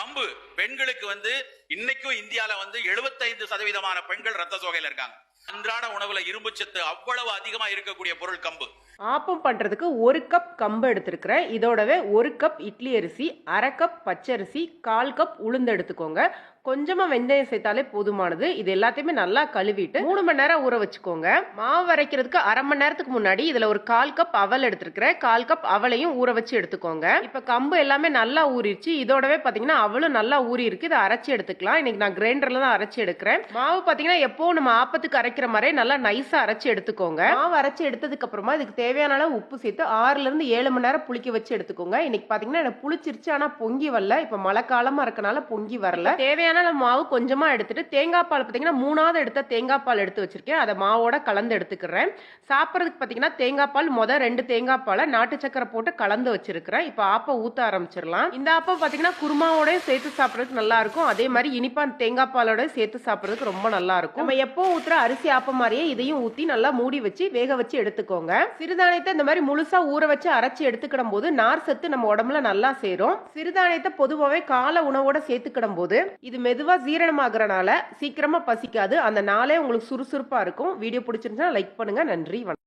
கம்பு பெண்களுக்கு வந்து இன்னைக்கும் இந்தியால வந்து 75% சதவீதமான பெண்கள் ரத்த சோகையில இருக்காங்க. அன்றாட உணவுல இரும்பு சத்து அவ்வளவு அதிகமா இருக்கக்கூடிய பொருள் கம்பு. ஆப்பம் பண்ணுறதுக்கு ஒரு கப் கம்பு எடுத்திருக்கிறேன் இதோடவே ஒரு கப் இட்லி அரிசி அரை கப் பச்சரிசி கால் கப் உளுந்து எடுத்துக்கோங்க. கொஞ்சமாக வெந்தயம் சேர்த்தாலே போதுமானது. இது எல்லாத்தையுமே நல்லா கழுவிட்டு மூணு மணி நேரம் ஊற வச்சுக்கோங்க. மாவு அரைக்கிறதுக்கு அரை மணி நேரத்துக்கு முன்னாடி இதில் ஒரு கால் கப் அவல் எடுத்திருக்கிறேன் கால் கப் அவலையும் ஊற வச்சு எடுத்துக்கோங்க. இப்போ கம்பு எல்லாமே நல்லா ஊறிடுச்சு இதோடவே பார்த்தீங்கன்னா அவளும் நல்லா ஊறி இருக்கு இதை அரைச்சி எடுத்துக்கலாம். இன்னைக்கு நான் கிரைண்டரில் தான் அரைச்சி எடுக்கிறேன். மாவு பார்த்தீங்கன்னா எப்போ நம்ம ஆப்பத்துக்கு அரை அரைக்கிற மாதிரி நல்லா நைஸாக அரைச்சி எடுத்துக்கோங்க. மாவு அரைச்சி எடுத்ததுக்கு அப்புறமா இதுக்கு தேவையான அளவு உப்பு சேர்த்து ஆறுல இருந்து ஏழு மணி நேரம் புளிக்க வச்சு எடுத்துக்கோங்க. இன்னைக்கு பாத்தீங்கன்னா எனக்கு புளிச்சிருச்சு ஆனா பொங்கி வரல. இப்ப மழை காலமா இருக்கனால பொங்கி வரல. தேவையான அளவு மாவு கொஞ்சமா எடுத்துட்டு தேங்காய் பால் பாத்தீங்கன்னா மூணாவது எடுத்த தேங்காய் பால் எடுத்து வச்சிருக்கேன். அதை மாவோட கலந்து எடுத்துக்கிறேன். சாப்பிட்றதுக்கு பாத்தீங்கன்னா தேங்காய் பால் முத ரெண்டு தேங்காய் பாலை நாட்டு சக்கரை போட்டு கலந்து வச்சிருக்கிறேன். இப்ப ஆப்ப ஊத்த ஆரம்பிச்சிடலாம். இந்த ஆப்பம் பாத்தீங்கன்னா குருமாவோட சேர்த்து சாப்பிட்றதுக்கு நல்லா இருக்கும். அதே மாதிரி இனிப்பா தேங்காய் பாலோட சேர்த்து சாப்பிட்றதுக்கு ரொம்ப நல்லா இருக்கும். நம்ம எப்போ ஊத்துற அரிசி ஆப்பம் மாதிரியே இதையும் ஊத்தி நல்லா மூடி வச்சு வேக வச்சு எடுத்துக்கோங்க. சிறுதானியத்தை இந்த மாதிரி முழுசா ஊற வச்சு அரைச்சி எடுத்துக்கிடும் போது நார் சத்து நம்ம உடம்புல நல்லா சேரும். சிறுதானியத்தை பொதுவாகவே கால உணவோட சேர்த்துக்கிடும் போது இது மெதுவா ஜீரணமாகறனால சீக்கிரமா பசிக்காது. அந்த நாளே உங்களுக்கு சுறுசுறுப்பா இருக்கும். வீடியோ பிடிச்சிருந்தா லைக் பண்ணுங்க. நன்றி வணக்கம்.